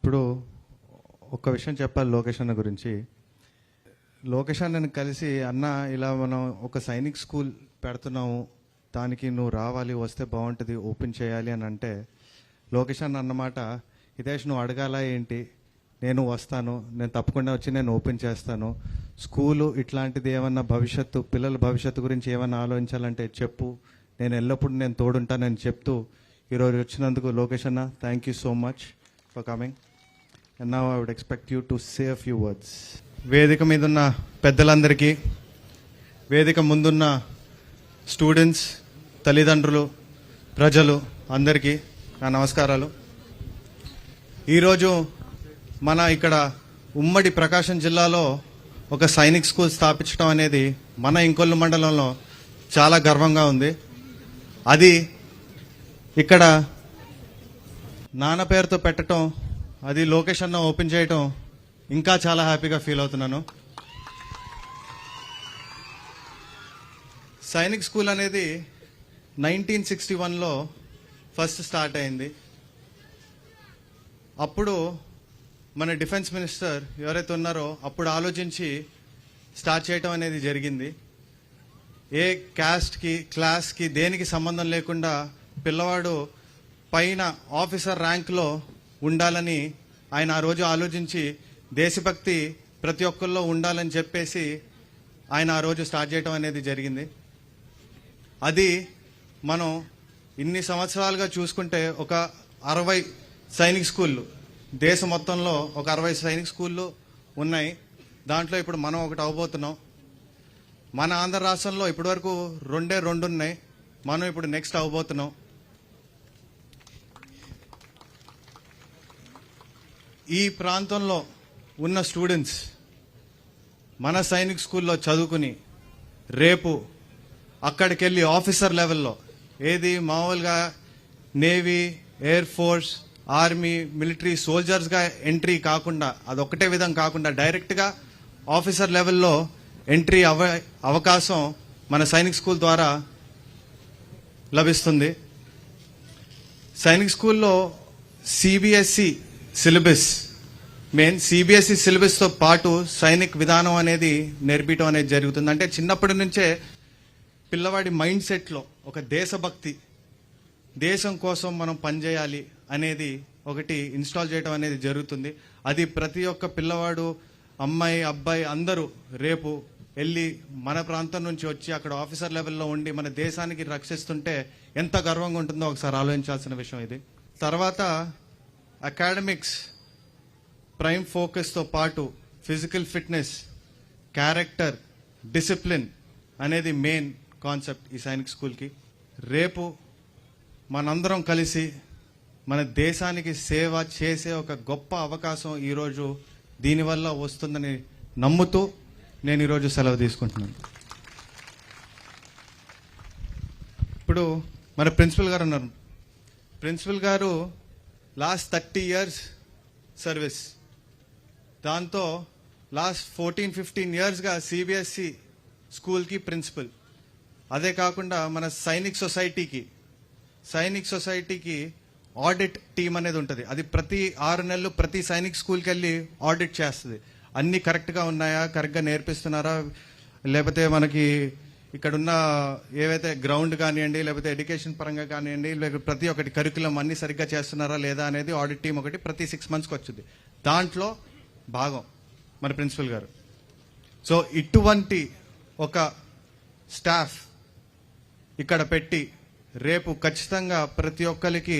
ఇప్పుడు ఒక విషయం చెప్పాలి లోకేష్ అన్న గురించి. లోకేష్ అన్నను కలిసి అన్న ఇలా మనం ఒక సైనిక్ స్కూల్ పెడుతున్నాము. దానికి నువ్వు రావాలి వస్తే బాగుంటుంది ఓపెన్ చేయాలి అని అంటే లోకేష్ అన్న అన్నమాట హితేష్ నువ్వు అడగాల ఏంటి? నేను వస్తాను. నేను తప్పకుండా వచ్చి నేను ఓపెన్ చేస్తాను. స్కూలు ఇట్లాంటిది ఏమన్నా భవిష్యత్తు పిల్లల భవిష్యత్తు గురించి ఏమన్నా ఆలోచించాలంటే చెప్పు. నేను ఎల్లప్పుడూ నేను తోడుంటానని చెప్తూ ఈరోజు వచ్చినందుకు లోకేష్ అన్న thank you so much for coming and now I would expect you to say few words వేదిక మీద ఉన్న పెద్దలందరికీ వేదిక ముందున్న స్టూడెంట్స్ తల్లిదండ్రులు ప్రజలు అందరికీ నా నమస్కారాలు. ఈరోజు మన ఇక్కడ ఉమ్మడి ప్రకాశం జిల్లాలో ఒక సైనిక్ స్కూల్ స్థాపించడం అనేది మన ఇంకొల్లు మండలంలో చాలా గర్వంగా ఉంది. అది ఇక్కడ నాన్న పేరుతో పెట్టడం అది లోకేష్ అన్న ఓపెన్ చేయటం ఇంకా చాలా హ్యాపీగా ఫీల్ అవుతున్నాను. సైనిక్ స్కూల్ అనేది నైన్టీన్ సిక్స్టీ వన్లో ఫస్ట్ స్టార్ట్ అయింది. అప్పుడు మన డిఫెన్స్ మినిస్టర్ ఎవరైతే ఉన్నారో అప్పుడు ఆలోచించి స్టార్ట్ చేయటం అనేది జరిగింది. ఏ క్యాస్ట్కి క్లాస్కి దేనికి సంబంధం లేకుండా పిల్లవాడు పైన ఆఫీసర్ ర్యాంక్లో ఉండాలని ఆయన ఆ రోజు ఆలోచించి దేశభక్తి ప్రతి ఒక్కరిలో ఉండాలని చెప్పేసి ఆయన ఆ రోజు స్టార్ట్ చేయడం అనేది జరిగింది. అది మనం ఇన్ని సంవత్సరాలుగా చూసుకుంటే ఒక అరవై సైనిక్ స్కూళ్ళు దేశం మొత్తంలో ఒక అరవై సైనిక్ స్కూళ్ళు ఉన్నాయి. దాంట్లో ఇప్పుడు మనం ఒకటి అవ్వబోతున్నాం మన ఆంధ్ర రాష్ట్రంలో ఇప్పటివరకు రెండే రెండు ఉన్నాయి మనం ఇప్పుడు నెక్స్ట్ అవ్వబోతున్నాం ఈ ప్రాంతంలో ఉన్న స్టూడెంట్స్ మన సైనిక్ స్కూల్లో చదువుకుని రేపు అక్కడికి వెళ్ళి ఆఫీసర్ లెవెల్లో ఏది మామూలుగా navy air force army military సోల్జర్స్గా entry కాకుండా అదొక్కటే విధం కాకుండా డైరెక్ట్గా ఆఫీసర్ లెవెల్లో ఎంట్రీ అవ అవకాశం మన సైనిక్ స్కూల్ ద్వారా లభిస్తుంది. సైనిక్ స్కూల్లో సిబిఎస్ఈ సిలబస్. మెయిన్ సిబిఎస్ఈ సిలబస్తో పాటు సైనిక్ విధానం అనేది నేర్పించడం అనేది జరుగుతుంది. అంటే చిన్నప్పటి నుంచే పిల్లవాడి మైండ్ సెట్లో ఒక దేశభక్తి దేశం కోసం మనం పనిచేయాలి అనేది ఒకటి ఇన్స్టాల్ చేయడం అనేది జరుగుతుంది. అది ప్రతి ఒక్క పిల్లవాడు అమ్మాయి అబ్బాయి అందరూ రేపు వెళ్ళి మన ప్రాంతం నుంచి వచ్చి అక్కడ ఆఫీసర్ లెవెల్లో ఉండి మన దేశానికి రక్షిస్తుంటే ఎంత గర్వంగా ఉంటుందో ఒకసారి ఆలోచించాల్సిన విషయం ఇది. తర్వాత అకాడమిక్స్ ప్రైమ్ ఫోకస్తో పాటు ఫిజికల్ ఫిట్నెస్ క్యారెక్టర్ డిసిప్లిన్ అనేది మెయిన్ కాన్సెప్ట్ ఈ సైనిక్ స్కూల్కి. రేపు మనందరం కలిసి మన దేశానికి సేవ చేసే ఒక గొప్ప అవకాశం ఈరోజు దీనివల్ల వస్తుందని నమ్ముతూ నేను ఈరోజు సెలవు తీసుకుంటున్నాను. ఇప్పుడు మన ప్రిన్సిపల్ గారు ఉన్నారు. ప్రిన్సిపల్ గారు లాస్ట్ థర్టీ ఇయర్స్ సర్వీస్ దాంతో లాస్ట్ ఫోర్టీన్ ఫిఫ్టీన్ ఇయర్స్గా సిబిఎస్సి స్కూల్కి ప్రిన్సిపల్ అదే కాకుండా మన సైనిక్ సొసైటీకి సైనిక్ సొసైటీకి ఆడిట్ టీం అనేది ఉంటుంది. అది ప్రతి ఆరు నెలలు ప్రతి సైనిక్ స్కూల్కి వెళ్ళి ఆడిట్ చేస్తుంది. అన్నీ కరెక్ట్గా ఉన్నాయా కరెక్ట్గా నేర్పిస్తున్నారా లేకపోతే మనకి ఇక్కడున్న ఏవైతే గ్రౌండ్ కానివ్వండి లేకపోతే ఎడ్యుకేషన్ పరంగా కానివ్వండి లేకపోతే ప్రతి ఒక్కటి కరికులం అన్ని సరిగ్గా చేస్తున్నారా లేదా అనేది ఆడిట్ టీం ఒకటి ప్రతి సిక్స్ మంత్స్కి వచ్చింది. దాంట్లో భాగం మన ప్రిన్సిపల్ గారు. సో ఇటువంటి ఒక స్టాఫ్ ఇక్కడ పెట్టి రేపు ఖచ్చితంగా ప్రతి ఒక్కరికి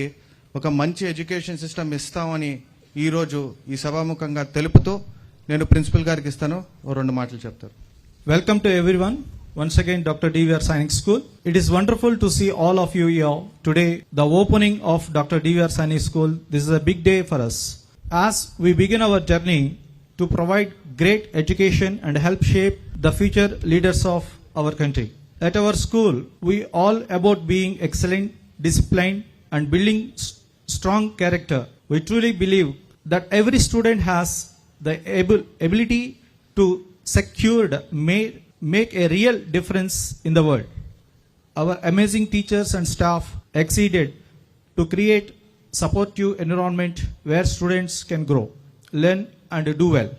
ఒక మంచి ఎడ్యుకేషన్ సిస్టమ్ ఇస్తామని ఈరోజు ఈ సభాముఖంగా తెలుపుతూ నేను ప్రిన్సిపల్ గారికి ఇస్తాను. ఓ రెండు మాటలు చెప్తారు. Welcome to every Once again, Dr. DVR Science School. It is wonderful to see all of you here today. The opening of Dr. DVR Science School. This is a big day for us. As we begin our journey to provide great education and help shape the future leaders of our country. At our school, we all about being excellent, disciplined, and building strong character. We truly believe that every student has the able, ability to secured may make a real difference in the world. Our amazing teachers and staff exceeded to create supportive environment where students can grow, learn and do well.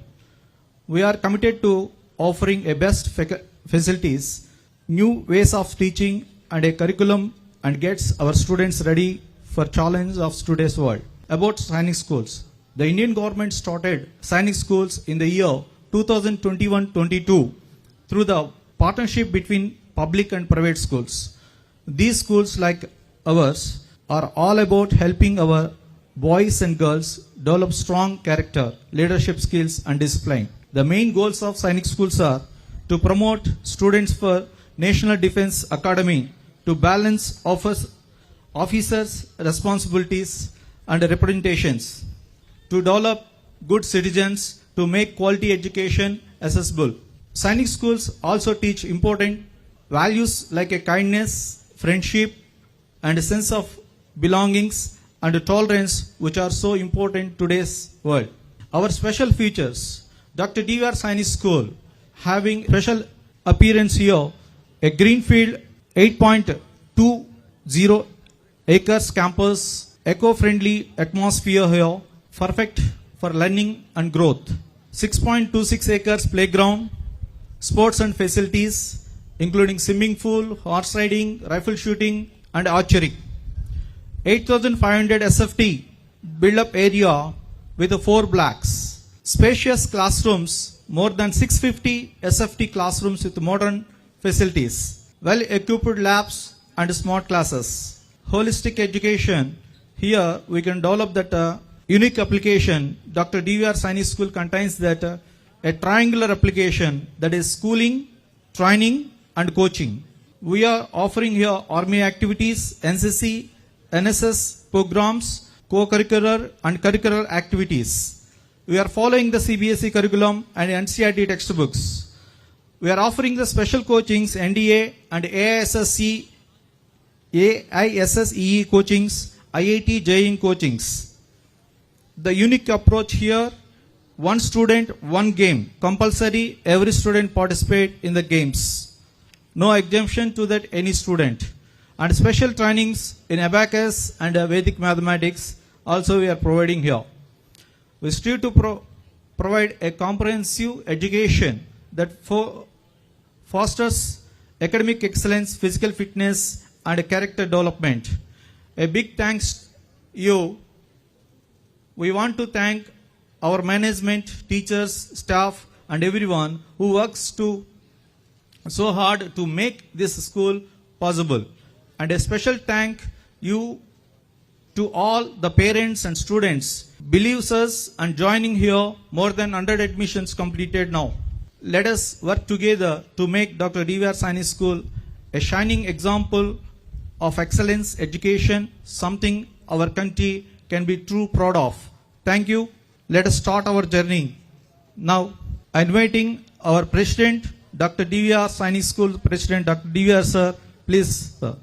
We are committed to offering a best fac- facilities, new ways of teaching and a curriculum and gets our students ready for challenge of today's world. About signing schools. The Indian government started signing schools in the year 2021-22 through the partnership between public and private schools. These schools like ours are all about helping our boys and girls develop strong character, leadership skills and discipline. The main goals of Sainik schools are to promote students for National Defense Academy to balance office, officers' responsibilities and representations, to develop good citizens, to make quality education accessible. Sainik schools also teach important values like a kindness, friendship, and a sense of belongings and tolerance, which are so important today's world. Our special features Dr. D.V.R. Sainik School having special appearance here, a greenfield 8.20 acres campus, eco-friendly atmosphere here, perfect for learning and growth. 6.26 acres playground, sports and facilities, including swimming pool, horse riding, rifle shooting, and archery. 8,500 SFT build up area with four blocks. Spacious classrooms, more than 650 SFT classrooms with modern facilities. Well equipped labs and smart classes. Holistic education. Here we can develop that uh, unique application. Dr. DVR Sainik School contains that uh, a triangular application that is schooling, training, and coaching. We are offering here army activities, NCC, NSS programs, co-curricular and curricular activities. We are following the CBSE curriculum and NCRT textbooks. We are offering the special coachings, NDA and AISSE, AISSEE coachings, IIT JEE coachings. The unique approach here, one student, one game. Compulsory, every student participate in the games. No exemption to that any student. And special trainings in abacus and uh, Vedic mathematics also we are providing here. We strive to pro- provide a comprehensive education that fo- fosters academic excellence, physical fitness, and character development. A big thanks you. We want to thank our management, teachers, staff, and everyone who works to so hard to make this school possible. And a special thank you to all the parents and students believes us and joining here more than 100 admissions completed now. Let us work together to make Dr. D.V.R. Sainik School a shining example of excellence education, something our country can be true proud of. Thank you. Let us start our journey. Now, inviting our president, Dr. D.V.R. Sainik School President, Dr. D.V.R. Sir, please, sir.